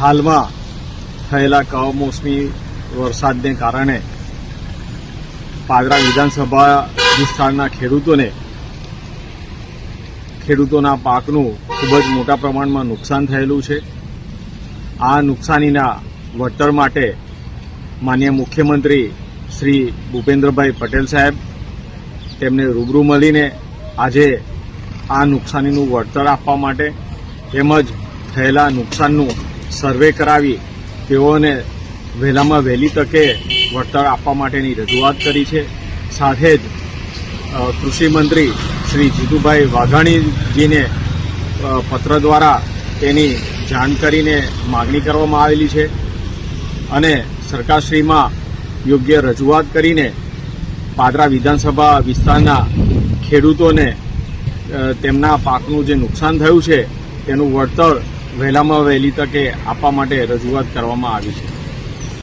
હાલમાં થયેલા કમોસમી વરસાદને કારણે પાદરા વિધાનસભા વિસ્તારના ખેડૂતોને ખેડૂતોના પાકનું ખૂબ જ મોટા પ્રમાણમાં નુકસાન થયેલું છે. આ નુકસાનીના વળતર માટે માન્ય મુખ્યમંત્રી શ્રી ભૂપેન્દ્રભાઈ પટેલ સાહેબ તેમને રૂબરૂ મળીને આજે આ નુકસાનીનું વળતર આપવા માટે તેમજ થયેલા નુકસાનનું સર્વે કરાવી, તેઓને વહેલામાં વહેલી તકે વળતર આપવા માટેની રજૂઆત કરી છે. સાથે જ કૃષિમંત્રી શ્રી જીતુભાઈ વાઘાણીજીને પત્ર દ્વારા તેની જાણ કરીને માગણી કરવામાં આવેલી છે અને સરકારશ્રીમાં યોગ્ય રજૂઆત કરીને પાદરા વિધાનસભા વિસ્તારના ખેડૂતોને તેમના પાકનું જે નુકસાન થયું છે, તેનું વળતર વહેલામાં વહેલી તકે આપવા માટે રજૂઆત કરવામાં આવી છે.